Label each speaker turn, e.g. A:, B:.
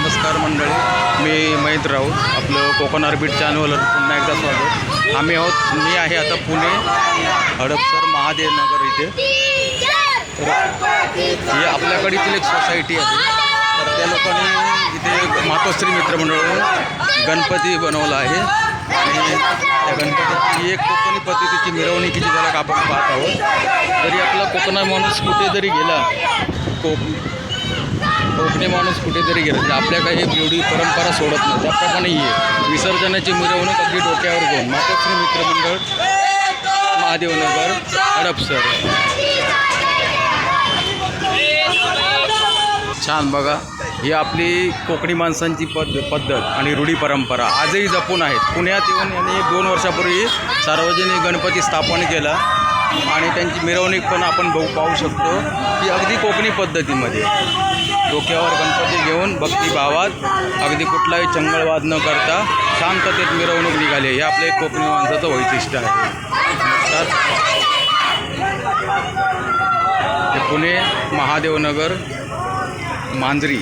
A: नमस्कार मंडळी मी महेंद्र राऊत आपलं कोकण ऑर्बिट चॅनलवर पुन्हा एकदा स्वागत. आम्ही आहोत मी आहे आता पुणे हडपसर महादेवनगर इथे. तर ही आपल्याकडील एक सोसायटी आहे. तर त्या लोकांनी इथे एक मातोश्री मित्रमंडळ गणपती बनवला आहे. आणि त्या गणपतीची एक कोकणी पद्धतीची मिरवणुकीची त्याला आपण पाहत आहोत. जरी आपला कोकणा माणूस कुठे जरी गेला कोक कोकणी माणूस कुठेतरी गेला. तर म्हणजे आपल्या काही एवढी परंपरा सोडत नाही. त्याप्रमाणे ही आहे. विसर्जनाची मिरवणूक अगदी डोक्यावर घेऊन. मातोश्री मित्रमंडळ महादेवनगर हडपसर छान बघा. ही आपली कोकणी माणसांची पद पद्धत आणि रूढी परंपरा. आजही जपून आहेत. पुण्यात येऊन यांनी दोन वर्षापूर्वी सार्वजनिक गणपती स्थापन केला. आणि त्यांची मिरवणूक पण आपण बघू पाहू शकतो की अगदी कोकणी पद्धतीमध्ये. डोक्यावर गणपती घेऊन भक्तिभावात अगदी कुठलाही चंगळवाद न करता शांततेत मिरवणूक निघाली. हे आपले कोकणी माणसाचं वैशिष्ट्य आहे. तर पुणे महादेवनगर मांजरी.